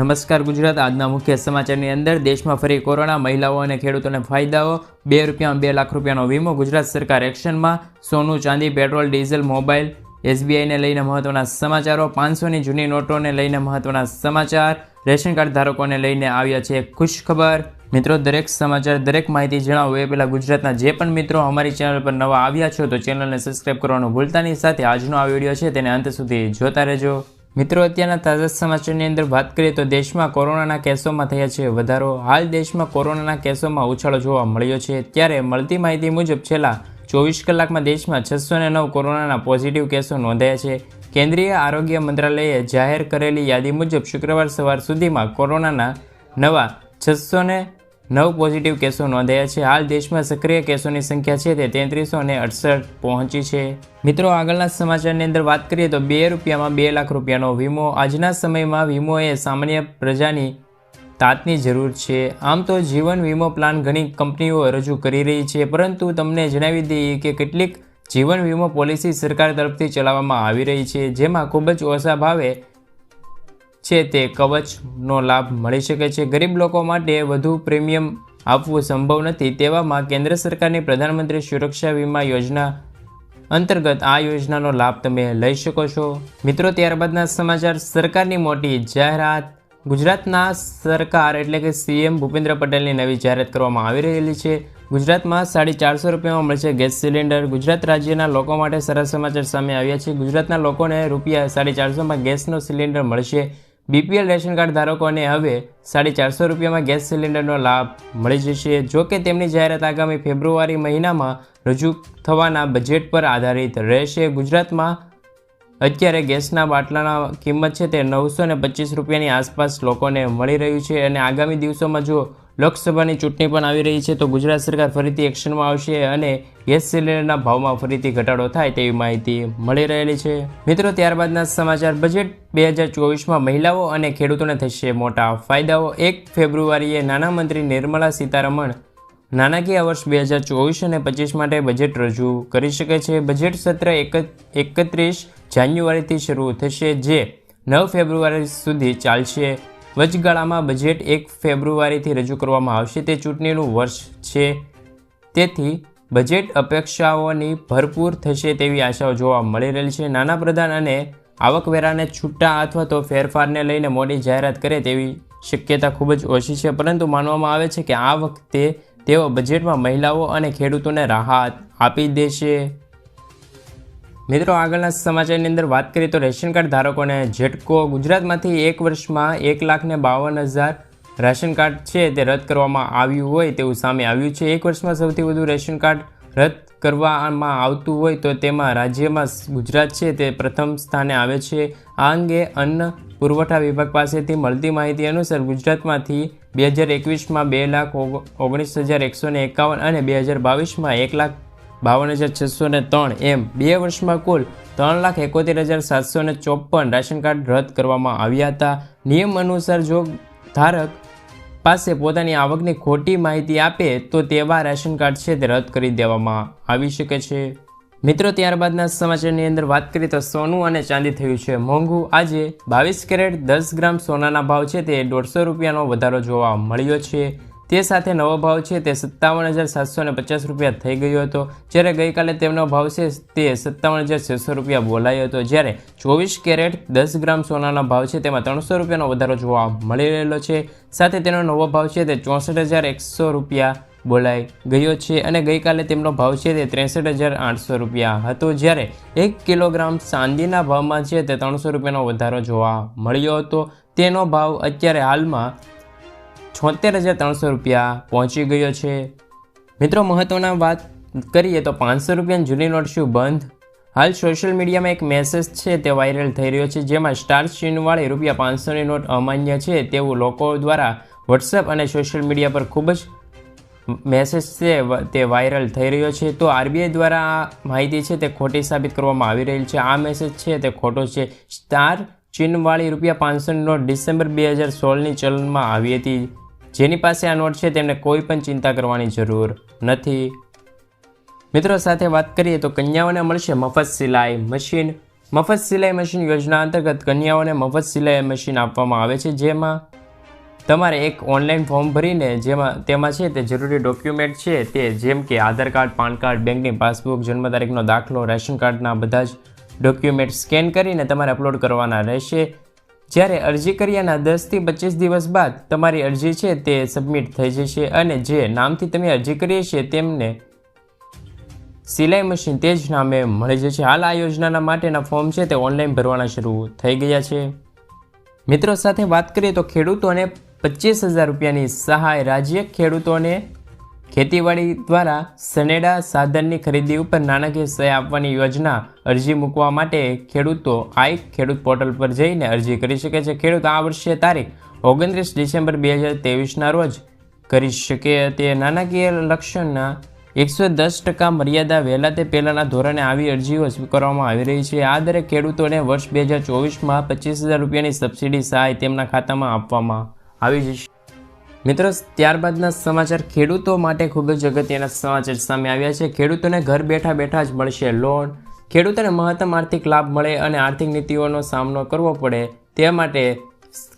નમસ્કાર ગુજરાત. આજના મુખ્ય સમાચારની અંદર દેશમાં ફરી કોરોના મહિલાઓ અને ખેડૂતોને ફાયદાઓ. બે રૂપિયામાં બે લાખ રૂપિયાનો વીમો ગુજરાત સરકાર એક્શનમાં. સોનું, ચાંદી, પેટ્રોલ, ડીઝલ, મોબાઈલ. એસબીઆઈને લઈને મહત્વના સમાચારો. પાંચસોની જૂની નોટોને લઈને મહત્વના સમાચાર. રેશન કાર્ડ ધારકોને લઈને આવ્યા છે ખુશખબર ખુશ ખબર. મિત્રો, દરેક સમાચાર, દરેક માહિતી જણાવો. એ પહેલાં ગુજરાતના જે પણ મિત્રો અમારી ચેનલ પર નવા આવ્યા છો તો ચેનલને સબસ્ક્રાઈબ કરવાનું ભૂલતાની સાથે આજનો આ વીડિયો છે તેને અંત સુધી જોતા રહેજો. મિત્રો, અત્યારના તાજા સમાચારની અંદર વાત કરીએ તો દેશમાં કોરોનાના કેસોમાં થયા છે વધારો. હાલ દેશમાં કોરોનાના કેસોમાં ઉછાળો જોવા મળ્યો છે. ત્યારે મળતી માહિતી મુજબ છેલ્લા ચોવીસ કલાકમાં દેશમાં છસો નવ કોરોનાના પોઝિટિવ કેસો નોંધાયા છે. કેન્દ્રીય આરોગ્ય મંત્રાલયે જાહેર કરેલી યાદી મુજબ શુક્રવાર સવાર સુધીમાં કોરોનાના નવા છસો નવ પોઝિટિવ કેસો નોંધાયા છે. હાલ દેશમાં સક્રિય કેસોની સંખ્યા છે તે તેત્રીસો અને અડસઠ પહોંચી છે. મિત્રો, આગળના સમાચારની અંદર વાત કરીએ તો બે રૂપિયામાં બે લાખ રૂપિયાનો વીમો. આજના સમયમાં વીમો એ સામાન્ય પ્રજાની તાતની જરૂર છે. આમ તો જીવન વીમો પ્લાન ઘણી કંપનીઓ રજૂ કરી રહી છે, પરંતુ તમને જણાવી દઈએ કે કેટલીક જીવન વીમો પોલિસી સરકાર તરફથી ચલાવવામાં આવી રહી છે, જેમાં ખૂબ જ ઓછા ભાવે છે તે કવચનો લાભ મળી શકે છે. ગરીબ લોકો માટે વધુ પ્રીમિયમ આપવું સંભવ નથી તેવામાં કેન્દ્ર સરકારની પ્રધાનમંત્રી સુરક્ષા વીમા યોજના અંતર્ગત આ યોજનાનો લાભ તમે લઈ શકો છો. મિત્રો, ત્યારબાદના સમાચાર. સરકારની મોટી જાહેરાત. ગુજરાતના સરકાર એટલે કે સીએમ ભૂપેન્દ્ર પટેલની નવી જાહેરાત કરવામાં આવી રહેલી છે. ગુજરાતમાં સાડી ચારસો રૂપિયામાં મળશે ગેસ સિલિન્ડર. ગુજરાત રાજ્યના લોકો માટે સરસ સમાચાર સામે આવ્યા છે. ગુજરાતના લોકોને રૂપિયા સાડી ચારસોમાં ગેસનો સિલિન્ડર મળશે. બીપીએલ રેશન કાર્ડ ધારકોને હવે સાડી ચારસો રૂપિયામાં ગેસ સિલિન્ડરનો લાભ મળી જશે. જો કે તેમની જાહેરાત આગામી ફેબ્રુઆરી મહિનામાં રજૂ થવાના બજેટ પર આધારિત રહેશે. ગુજરાતમાં અત્યારે ગેસના બાટલાના કિંમત છે તે નવસો ને પચીસ રૂપિયાની આસપાસ લોકોને મળી રહ્યું છે અને આગામી દિવસોમાં જો લોકસભાની ચૂંટણી પણ આવી રહી છે, તો ગુજરાત સરકાર ફરીથી એક્શનમાં આવશે અને ગેસ સિલિન્ડરના ભાવમાં ફરીથી ઘટાડો થાય તેવી માહિતી મળી રહેલી છે. મિત્રો, ત્યારબાદના સમાચાર બજેટ બે હજાર ચોવીસમાં મહિલાઓ અને ખેડૂતોને થશે મોટા ફાયદાઓ. એક ફેબ્રુઆરીએ નાણાં મંત્રી નિર્મલા સીતારમણ નાણાકીય વર્ષ બે હજાર ચોવીસ અને પચીસ માટે બજેટ રજૂ કરી શકે છે. બજેટ સત્ર એક એકત્રીસ જાન્યુઆરીથી શરૂ થશે, જે નવ ફેબ્રુઆરી સુધી ચાલશે. વચગાળામાં બજેટ એક ફેબ્રુઆરીથી રજૂ કરવામાં આવશે. તે ચૂંટણીનું વર્ષ છે. તેથી બજેટ અપેક્ષાઓની ભરપૂર થશે તેવી આશાઓ જોવા મળી રહેલી છે. નાના પ્રધાન અને આવકવેરાને છૂટા અથવા તો ફેરફારને લઈને મોટી જાહેરાત કરે તેવી શક્યતા ખૂબ જ ઓછી છે. પરંતુ માનવામાં આવે છે કે આ વખતે તેઓ બજેટમાં મહિલાઓ અને ખેડૂતોને રાહત આપી દેશે. મિત્રો, આગળના સમાચારની અંદર વાત કરીએ તો રેશન કાર્ડ ધારકોને ઝટકો. ગુજરાતમાંથી એક વર્ષમાં એક લાખને બાવન હજાર રેશન કાર્ડ છે તે રદ કરવામાં આવ્યું હોય તેવું સામે આવ્યું છે. એક વર્ષમાં સૌથી વધુ રેશન કાર્ડ રદ કરવામાં આવતું હોય તો તેમાં રાજ્યમાં ગુજરાત છે તે પ્રથમ સ્થાને આવે છે. આ અંગે અન્ન પુરવઠા વિભાગ પાસેથી મળતી માહિતી અનુસાર ગુજરાતમાંથી બે હજાર એકવીસમાં બે લાખ ઓગણીસ હજાર એકસો ને એકાવન અને બે હજાર બાવીસમાં એક લાખ બાવન હજાર છસો ને ત્રણ એમ બે વર્ષમાં કુલ ત્રણ લાખ એકોતેર હજાર સાતસો ને ચોપન રાશન કાર્ડ રદ કરવામાં આવ્યા હતા. નિયમ અનુસાર જો ધારક પાસે પોતાની આવકની ખોટી માહિતી આપે તો તેવા રેશન કાર્ડ છે તે રદ કરી દેવામાં આવી શકે છે. મિત્રો, ત્યારબાદના સમાચારની અંદર વાત કરીએ તો સોનું અને ચાંદી થયું છે મોંઘું. આજે બાવીસ કેરેટ દસ ગ્રામ સોનાના ભાવ છે તે દોઢસો રૂપિયાનો વધારો જોવા મળ્યો છે. તે સાથે નવો ભાવ છે તે સત્તાવન હજાર સાતસો ને પચાસ રૂપિયા થઈ ગયો હતો. જ્યારે ગઈકાલે તેમનો ભાવ છે તે સત્તાવન હજાર છસો રૂપિયા બોલાયો હતો. જ્યારે ચોવીસ કેરેટ દસ ગ્રામ સોનાનો ભાવ છે તેમાં ત્રણસો રૂપિયાનો વધારો જોવા મળી રહેલો છે. સાથે તેનો નવો ભાવ છે તે ચોસઠ હજાર એકસો રૂપિયા બોલાઈ ગયો છે અને ગઈકાલે તેમનો ભાવ છે તે ત્રેસઠ હજાર આઠસો રૂપિયા હતો. જ્યારે એક કિલોગ્રામ ચાંદીના ભાવમાં છે તે ત્રણસો રૂપિયાનો વધારો જોવા મળ્યો હતો. તેનો ભાવ અત્યારે હાલમાં છોતેર હજાર ત્રણસો રૂપિયા પહોંચી ગયો છે. મિત્રો મહત્ત્વના વાત કરીએ તો પાંચસો રૂપિયાની જૂની નોટ શું બંધ. હાલ સોશિયલ મીડિયામાં એક મેસેજ છે, તે વાયરલ થઈ રહ્યો છે, જેમાં સ્ટાર ચિહ્નવાળી રૂપિયા પાંચસોની નોટ અમાન્ય છે, તેવું લોકો દ્વારા વોટ્સએપ અને સોશિયલ મીડિયા પર ખૂબ જ મેસેજ છે તે વાયરલ થઈ રહ્યો છે. તો આરબીઆઈ દ્વારા આ માહિતી છે, તે ખોટી સાબિત કરવામાં આવી રહી છે. આ મેસેજ છે, તે ખોટો છે. સ્ટાર ચીનવાળી રૂપિયા પાંચસોની નોટ ડિસેમ્બર બે હજાર સોળની ચલણમાં આવી હતી. જેની પાસે આ નોટ છે તેમને કોઈ પણ ચિંતા કરવાની જરૂર નથી. મિત્રો, સાથે વાત કરીએ તો કન્યાઓને મળશે મફત સિલાઈ મશીન. મફત સિલાઈ મશીન યોજના અંતર્ગત કન્યાઓને મફત સિલાઈ મશીન આપવામાં આવે છે. જેમાં તમારે એક ઓનલાઈન ફોર્મ ભરીને જેમાં તેમાં છે તે જરૂરી ડોક્યુમેન્ટ છે તે જેમ કે આધાર કાર્ડ, પાન કાર્ડ, બેંકની પાસબુક, જન્મ તારીખનો દાખલો, રેશન કાર્ડના બધા જ ડોક્યુમેન્ટ સ્કેન કરીને તમારે અપલોડ કરવાના રહેશે. જ્યારે અરજી કર્યાના દસથી પચીસ દિવસ બાદ તમારી અરજી છે તે સબમિટ થઈ જશે અને જે નામથી તમે અરજી કરીએ છીએ તેમને સિલાઈ મશીન તે જ નામે મળી જશે. હાલ આ યોજનાના માટેના ફોર્મ છે તે ઓનલાઈન ભરવાના શરૂ થઈ ગયા છે. મિત્રો સાથે વાત કરીએ તો ખેડૂતોને પચીસ હજાર રૂપિયાની સહાય રાજ્ય ખેડૂતોને ખેતીવાડી દ્વારા સનેડા સાધનની ખરીદી ઉપર નાણાકીય સહાય આપવાની યોજના અરજી મૂકવા માટે ખેડૂતો આઈ ખેડૂત પોર્ટલ પર જઈને અરજી કરી શકે છે. ખેડૂત આ વર્ષે તારીખ ઓગણત્રીસ ડિસેમ્બર બે હજાર તેવીસના રોજ કરી શકે તે નાણાકીય લક્ષ્યના એકસો દસ ટકા મર્યાદા વહેલા તે પહેલાંના ધોરણે આવી અરજીઓ સ્વીકારવામાં આવી રહી છે. આ દરેક ખેડૂતોને વર્ષ બે હજાર ચોવીસમાં પચીસ હજાર રૂપિયાની સબસિડી સહાય તેમના ખાતામાં આપવામાં આવી જશે. મિત્રો, ત્યારબાદના સમાચાર ખેડૂતો માટે ખૂબ જ અગત્યના સમાચાર સામે આવ્યા છે. ખેડૂતોને ઘર બેઠા બેઠા જ મળશે લોન. ખેડૂતોને મહત્તમ આર્થિક લાભ મળે અને આર્થિક નીતિઓનો સામનો કરવો પડે તે માટે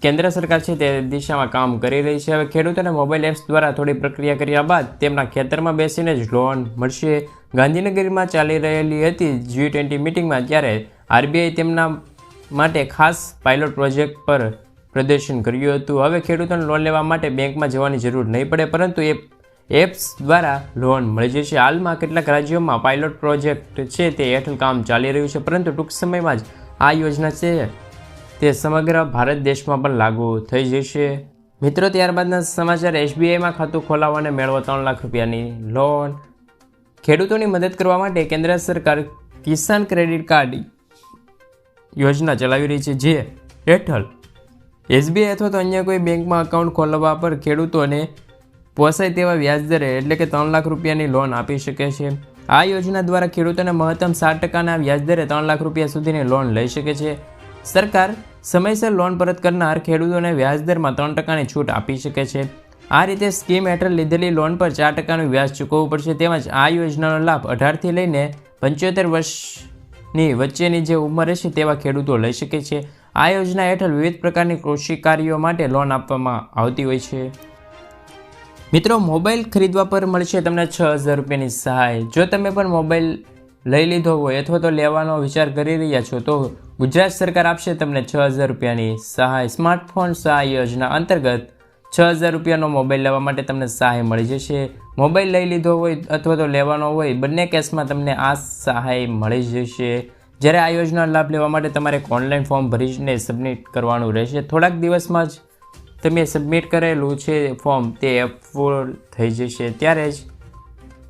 કેન્દ્ર સરકાર છે તે દિશામાં કામ કરી રહી છે. હવે ખેડૂતોને મોબાઈલ એપ્સ દ્વારા થોડી પ્રક્રિયા કર્યા બાદ તેમના ખેતરમાં બેસીને જ લોન મળશે. ગાંધીનગરમાં ચાલી રહેલી હતી જી ટ્વેન્ટી મિટિંગમાં ત્યારે આરબીઆઈ તેમના માટે ખાસ પાયલોટ પ્રોજેક્ટ પર પ્રદર્શન કર્યું હતું. હવે ખેડૂતોને લોન લેવા માટે બેંકમાં જવાની જરૂર નહીં પડે, પરંતુ એ એપ્સ દ્વારા લોન મળી જશે હાલમાં કેટલાક રાજ્યોમાં પાયલોટ પ્રોજેક્ટ છે, તે હેઠળ કામ ચાલી રહ્યું છે, પરંતુ ટૂંક સમયમાં જ આ યોજના છે તે સમગ્ર ભારત દેશમાં પણ લાગુ થઈ જશે. મિત્રો, ત્યારબાદના સમાચાર. એસબીઆઈમાં ખાતું ખોલાવો અને મેળવો ત્રણ લાખ રૂપિયાની લોન ખેડૂતોની મદદ કરવા માટે કેન્દ્ર સરકાર કિસાન ક્રેડિટ કાર્ડ યોજના ચલાવી રહી છે, જે હેઠળ એસબીઆઈ અથવા તો અન્ય કોઈ બેંકમાં અકાઉન્ટ ખોલાવવા પર ખેડૂતોને પોસાય તેવા વ્યાજદરે એટલે કે ત્રણ લાખ રૂપિયાની લોન આપી શકે છે. આ યોજના દ્વારા ખેડૂતોને મહત્તમ સાત ટકાના વ્યાજદરે ત્રણ લાખ રૂપિયા સુધીની લોન લઈ શકે છે. સરકાર સમયસર લોન પરત કરનાર ખેડૂતોને વ્યાજદરમાં ત્રણ ટકાની છૂટ આપી શકે છે. આ રીતે સ્કીમ હેઠળ લીધેલી લોન પર ચાર ટકાનું વ્યાજ ચૂકવવું પડશે તેમજ આ યોજનાનો લાભ અઢારથી લઈને પંચોતેર વર્ષની વચ્ચેની જે ઉંમર હશે તેવા ખેડૂતો લઈ શકે છે. આ યોજના હેઠળ વિવિધ પ્રકારની કૃષિ કાર્યો માટે લોન આપવામાં આવતી હોય છે. મિત્રો, મોબાઈલ ખરીદવા પર મળશે તમને છ હજાર રૂપિયાની સહાય. જો તમે પણ મોબાઈલ લઈ લીધો હોય અથવા તો લેવાનો વિચાર કરી રહ્યા છો, તો ગુજરાત સરકાર આપશે તમને છ હજાર રૂપિયાની સહાય. સ્માર્ટફોન સહાય યોજના અંતર્ગત છ હજાર રૂપિયાનો મોબાઈલ લેવા માટે તમને સહાય મળી જશે. મોબાઈલ લઈ લીધો હોય અથવા તો લેવાનો હોય, બંને કેસમાં તમને આ સહાય મળી જશે. જ્યારે આ યોજનાનો લાભ લેવા માટે તમારે એક ઓનલાઈન ફોર્મ ભરીને સબમિટ કરવાનું રહેશે. થોડાક દિવસમાં જ તમે સબમિટ કરેલું છે ફોર્મ તે એપ્રુવલ થઈ જશે. ત્યારે જ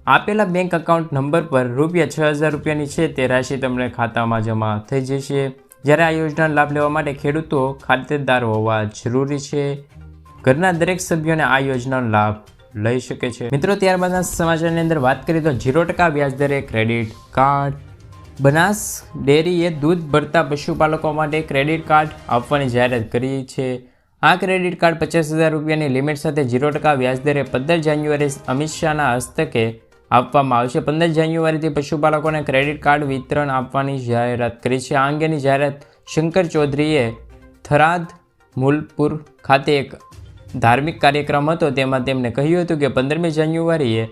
આપેલા બેંક અકાઉન્ટ નંબર પર રૂપિયા છ હજાર રૂપિયાની છે તે રાશિ તમને ખાતામાં જમા થઈ જશે. જ્યારે આ યોજનાનો લાભ લેવા માટે ખેડૂતો ખાતેદાર હોવા જરૂરી છે. ઘરના દરેક સભ્યોને આ યોજનાનો લાભ લઈ શકે છે. મિત્રો, ત્યારબાદના સમાચારની અંદર વાત કરીએ તો ઝીરો ટકા વ્યાજદરે ક્રેડિટ કાર્ડ બનાસ ડેરીએ દૂધ ભરતા પશુપાલકો માટે ક્રેડિટ કાર્ડ આપવાની જાહેરાત કરી છે. આ ક્રેડિટ કાર્ડ પચાસ હજાર રૂપિયાની લિમિટ સાથે ઝીરો ટકા વ્યાજદરે પંદર જાન્યુઆરી અમિત શાહના હસ્તકે આપવામાં આવશે. પંદર જાન્યુઆરીથી પશુપાલકોને ક્રેડિટ કાર્ડ વિતરણ આપવાની જાહેરાત કરી છે. આ અંગેની જાહેરાત શંકર ચૌધરીએ થરાદ મુલપુર ખાતે એક ધાર્મિક કાર્યક્રમ હતો. તેમાં તેમણે કહ્યું હતું કે પંદરમી જાન્યુઆરીએ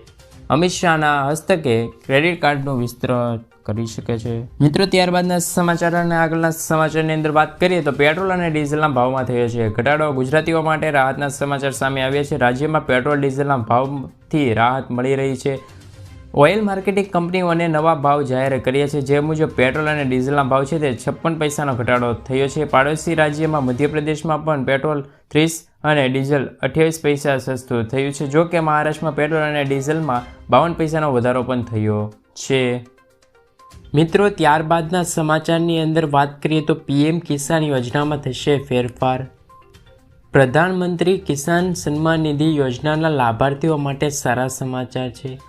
અમિત શાહના હસ્તકે ક્રેડિટ કાર્ડનું વિસ્તરણ કરી શકે છે. મિત્રો, ત્યારબાદના સમાચાર અને આગળના સમાચારની અંદર વાત કરીએ તો પેટ્રોલ અને ડીઝલના ભાવમાં થયો છે ઘટાડો. ગુજરાતીઓ માટે રાહતના સમાચાર સામે આવ્યા છે. રાજ્યમાં પેટ્રોલ ડીઝલના ભાવથી રાહત મળી રહી છે. ઓઇલ માર્કેટિંગ કંપનીઓને નવા ભાવ જાહેર કર્યા છે. જે મુજબ, પેટ્રોલ અને ડીઝલના ભાવ છે તે છપ્પન પૈસાનો ઘટાડો થયો છે. પાડોશી રાજ્યમાં મધ્યપ્રદેશમાં પણ પેટ્રોલ ત્રીસ અને ડીઝલ અઠ્યાવીસ પૈસા સસ્તું થયું છે. જો કે મહારાષ્ટ્રમાં પેટ્રોલ અને ડીઝલમાં બાવન પૈસાનો વધારો પણ થયો છે. મિત્રો, ત્યારબાદના સમાચારની અંદર વાત કરીએ તો પીએમ કિસાન યોજનામાં થશે ફેરફાર. પ્રધાનમંત્રી કિસાન સન્માન નિધિ યોજનાના લાભાર્થીઓ માટે સારા સમાચાર છે.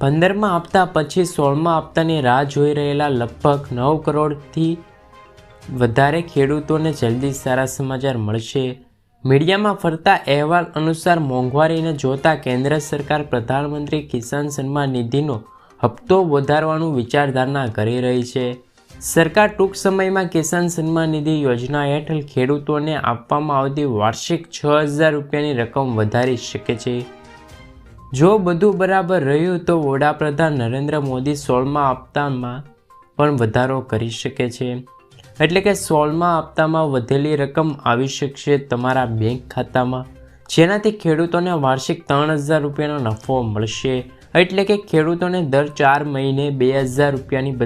પંદરમાં આપતા પછી સોળમાં આપતાની રાહ જોઈ રહેલા લગભગ નવ કરોડથી વધારે ખેડૂતોને જલ્દી સારા સમાચાર મળશે. મીડિયામાં ફરતા અહેવાલ અનુસાર મોંઘવારીને જોતા કેન્દ્ર સરકાર પ્રધાનમંત્રી કિસાન સન્માન નિધિનો હપ્તો વધારવાનું વિચારધારણા કરી રહી છે. સરકાર ટૂંક સમયમાં કિસાન સન્માન નિધિ યોજના હેઠળ ખેડૂતોને આપવામાં આવતી વાર્ષિક છ હજાર રૂપિયાની રકમ વધારી શકે છે. જો બધું બરાબર રહ્યું તો વડાપ્રધાન નરેન્દ્ર મોદી સોળમા હપ્તામાં પણ વધારો કરી શકે છે. એટલે કે સોળમા હપ્તામાં વધેલી રકમ આવી શકશે તમારા બેંક ખાતામાં, જેનાથી ખેડૂતોને વાર્ષિક ત્રણ હજાર રૂપિયાનો નફો મળશે. એટલે કે ખેડૂતોને દર ચાર મહિને બે હજાર રૂપિયાની